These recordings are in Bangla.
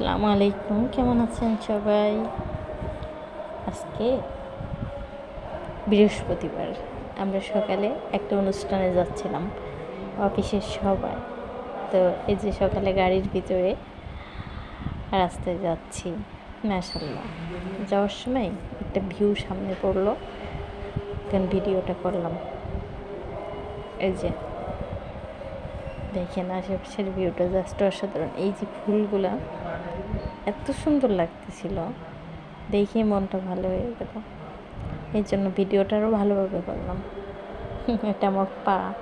আসসালামু আলাইকুম, কেমন আছেন সবাই? আজকে বৃহস্পতিবার, আমরা সকালে একটা অনুষ্ঠানে যাচ্ছিলাম, অফিসের সবাই। তো এই যে সকালে গাড়ির ভিতরে রাস্তায় যাচ্ছি মাশাল্লাহ যাওয়ার সময় একটা ভিউ সামনে পড়ল তখন ভিডিওটা করলাম। এই যে দেখেন আশেপাশের ভিউটা জাস্ট অসাধারণ। এই যে ফুলগুলা, এত সুন্দর লাগতেছিল। দেখে মনটা ভালো হয়ে গেল। এই জন্য ভিডিওটা আরও ভালোভাবে করলাম। এটা আমার পা।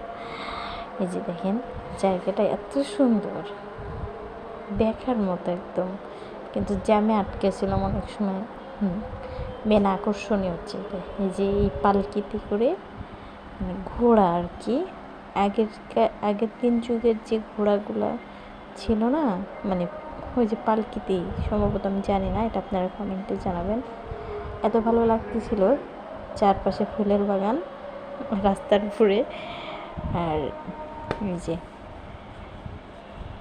এই যে দেখেন, জায়গাটা এত সুন্দর। দেখার মতো একদম। কিন্তু জ্যামে আটকেছিলাম অনেক সময়। হুম মেন আকর্ষণীয় হচ্ছে এই যে এই পালকিতে করে মানে ঘোড়া আর কি। আগের আগের দিন যুগের যে ঘোড়াগুলো ছিল না মানে ওই যে পালকিতেই সম্ভবত আমি জানি না, এটা আপনারা কমেন্টে জানাবেন। এত ভালো লাগতেছিল চারপাশে ফুলের বাগান, রাস্তার উপরে, আর যে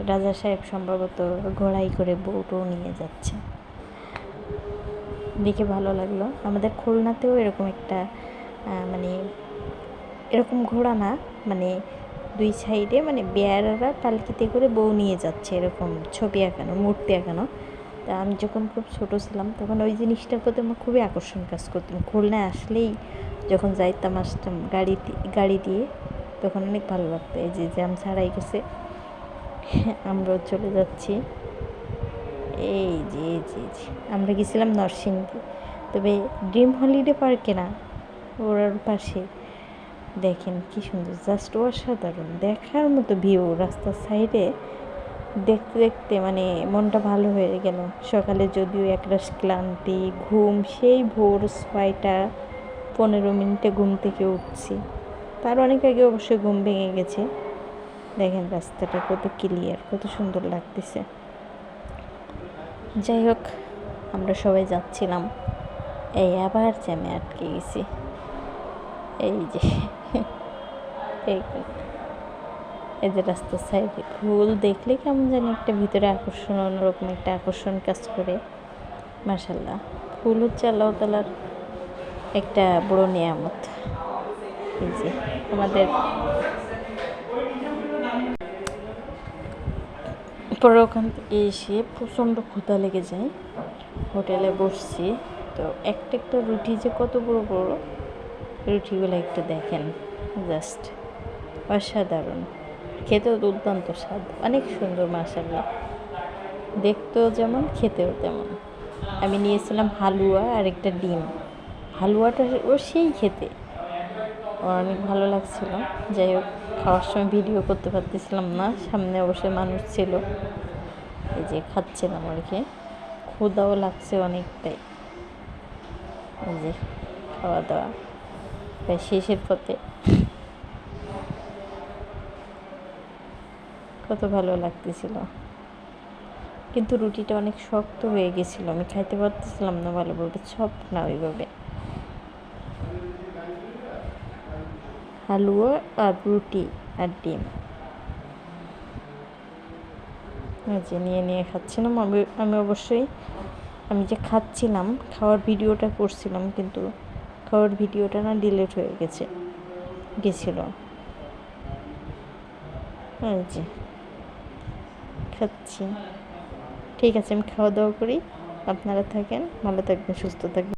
রাজা সাহেব সম্ভবত ঘোড়াই করে বউটও নিয়ে যাচ্ছে। দেখে ভালো লাগল। আমাদের খুলনাতেও এরকম একটা মানে এরকম ঘোড়া না মানে দুই সাইডে মানে বেয়ারারা পালকিতে করে বউ নিয়ে যাচ্ছে এরকম ছবি আঁকানো, মূর্তি আঁকানো। তা আমি যখন খুব ছোটো ছিলাম তখন ওই জিনিসটার প্রতি আমার খুবই আকর্ষণ কাজ করতাম খুলনায় আসলেই যখন যাইতাম, আসতাম গাড়ি গাড়ি দিয়ে তখন অনেক ভালো লাগতো। এই যে জ্যাম ছাড়াই গেছে, আমরাও চলে যাচ্ছি। এই যে এই যে আমরা গেছিলাম নরসিংদী। তবে ড্রিম হলিডে পার্কে না ওর পাশে। দেখেন কি সুন্দর জাস্ট অসাধারণ। দেখার মতো ভিউ রাস্তার সাইডে দেখতে দেখতে মানে মনটা ভালো হয়ে গেল। সকালে যদিও একরাশ ক্লান্তি, ঘুম, সেই ভোর ছয়টা পনেরো মিনিটে ঘুম থেকে উঠছি। তার অনেক আগে অবশ্যই ঘুম ভেঙে গেছে। দেখেন রাস্তাটা কত ক্লিয়ার কত সুন্দর লাগতেছে। যাই হোক, আমরা সবাই যাচ্ছিলাম। এই আবার জ্যামে আটকে গেছি। এই যে এই যে রাস্তার সাইডে ফুল দেখলে কেমন জানি একটা ভিতরে আকর্ষণ, অন্যরকম একটা আকর্ষণ কাজ করে। মাসাল্লাহ ফুল হচ্ছে আল্লাহ তালার একটা বড় নিয়ামত। এই যে, আমাদের পরে ওখান থেকে এসে প্রচণ্ড ক্ষুধা লেগে যায়। হোটেলে বসছি। তো একটা একটা রুটি যে কত বড় বড়, রুটিগুলো একটু দেখেন। জাস্ট অসাধারণ। খেতেও দুর্দান্ত স্বাদ। অনেক সুন্দর মাসাল্লাহ দেখতেও যেমন, খেতেও তেমন। আমি নিয়েছিলাম হালুয়া আর একটা ডিম। হালুয়াটা ও সেই খেতে। অনেক ভালো লাগছিল। যাই হোক, খাওয়ার সময় ভিডিও করতে পারতেছিলাম না। সামনে অবশ্যই মানুষ ছিল। এই যে খাচ্ছিলাম আর কি। ক্ষুদাও লাগছে অনেকটাই। এই যে খাওয়া দাওয়া। প্রায় শেষের পথে। কত ভালো লাগতেছিল। কিন্তু রুটিটা অনেক শক্ত হয়ে গেছিল। আমি খাইতে পারতেছিলাম না ভালোভাবে সব না ওইভাবে। হালুয়া আর রুটি আর ডিম। যে নিয়ে নিয়ে খাচ্ছিলাম। আমি আমি অবশ্যই, আমি যে খাচ্ছিলাম, খাওয়ার ভিডিওটা করছিলাম, কিন্তু খাওয়ার ভিডিওটা না ডিলেট হয়ে গেছে, গেছিল। এই যে। খাচ্ছি। ঠিক আছে আমি খাওয়া দাওয়া করি। আপনারা থাকেন ভালো থাকবেন সুস্থ থাকবেন।